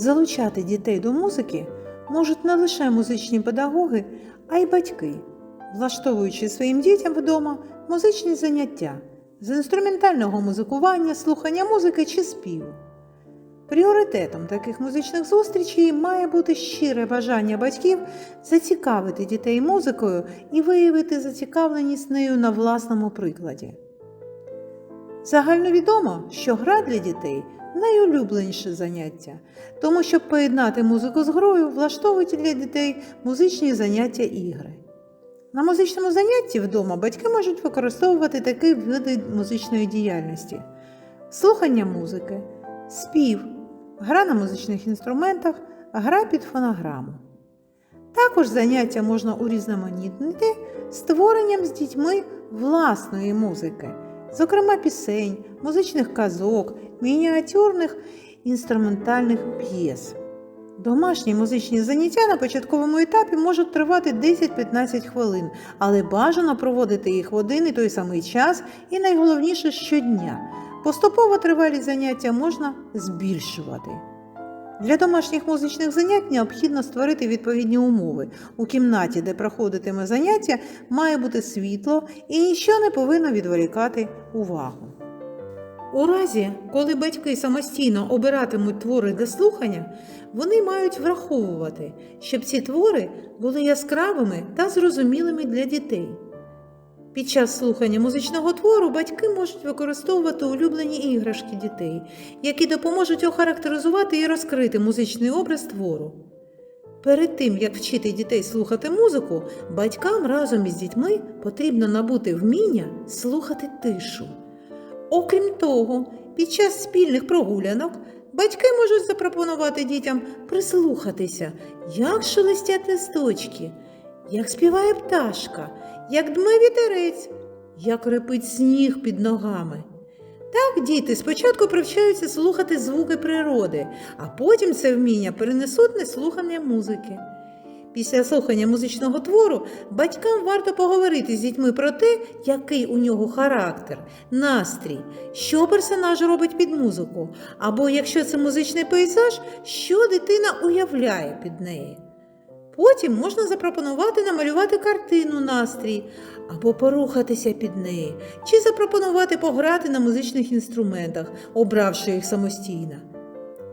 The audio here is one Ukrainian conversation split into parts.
Залучати дітей до музики можуть не лише музичні педагоги, а й батьки, влаштовуючи своїм дітям вдома музичні заняття з інструментального музикування, слухання музики чи співу. Пріоритетом таких музичних зустрічей має бути щире бажання батьків зацікавити дітей музикою і виявити зацікавленість нею на власному прикладі. Загальновідомо, що гра для дітей найулюбленіше заняття, тому щоб поєднати музику з грою, влаштовують для дітей музичні заняття ігри. На музичному занятті вдома батьки можуть використовувати такі види музичної діяльності: слухання музики, спів, гра на музичних інструментах, гра під фонограму. Також заняття можна урізноманітнити створенням з дітьми власної музики, зокрема пісень, музичних казок, мініатюрних інструментальних п'єс. Домашні музичні заняття на початковому етапі можуть тривати 10-15 хвилин, але бажано проводити їх в один і той самий час і найголовніше щодня. Поступово тривалість заняття можна збільшувати. Для домашніх музичних занять необхідно створити відповідні умови. У кімнаті, де проходитиме заняття, має бути світло і нічого не повинно відволікати увагу. У разі, коли батьки самостійно обиратимуть твори для слухання, вони мають враховувати, щоб ці твори були яскравими та зрозумілими для дітей. Під час слухання музичного твору батьки можуть використовувати улюблені іграшки дітей, які допоможуть охарактеризувати і розкрити музичний образ твору. Перед тим, як вчити дітей слухати музику, батькам разом із дітьми потрібно набути вміння слухати тишу. Окрім того, під час спільних прогулянок батьки можуть запропонувати дітям прислухатися, як шелестять листочки, як співає пташка, як дме вітерець, як репить сніг під ногами. Так діти спочатку привчаються слухати звуки природи, а потім це вміння перенесуть на слухання музики. Після слухання музичного твору батькам варто поговорити з дітьми про те, який у нього характер, настрій, що персонаж робить під музику, або якщо це музичний пейзаж, що дитина уявляє під неї. Потім можна запропонувати намалювати картину настрій або порухатися під неї, чи запропонувати пограти на музичних інструментах, обравши їх самостійно.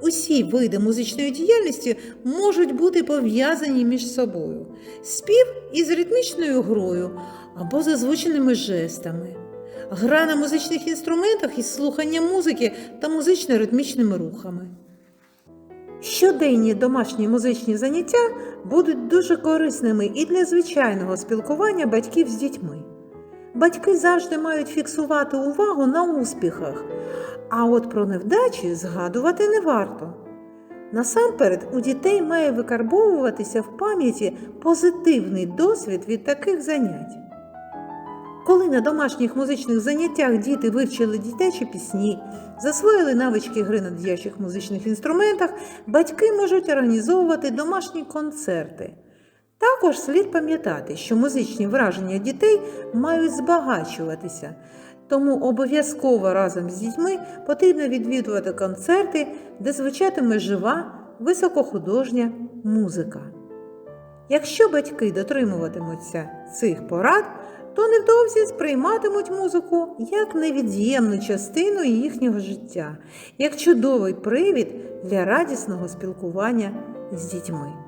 Усі види музичної діяльності можуть бути пов'язані між собою. Спів із ритмічною грою або з озвученими жестами, гра на музичних інструментах із слуханням музики та музично-ритмічними рухами. Щоденні домашні музичні заняття будуть дуже корисними і для звичайного спілкування батьків з дітьми. Батьки завжди мають фіксувати увагу на успіхах, а от про невдачі згадувати не варто. Насамперед, у дітей має викарбовуватися в пам'яті позитивний досвід від таких занять. Коли на домашніх музичних заняттях діти вивчили дитячі пісні, засвоїли навички гри на дитячих музичних інструментах, батьки можуть організовувати домашні концерти. Також слід пам'ятати, що музичні враження дітей мають збагачуватися, тому обов'язково разом з дітьми потрібно відвідувати концерти, де звучатиме жива, високохудожня музика. Якщо батьки дотримуватимуться цих порад, то невдовзі сприйматимуть музику як невід'ємну частину їхнього життя, як чудовий привід для радісного спілкування з дітьми.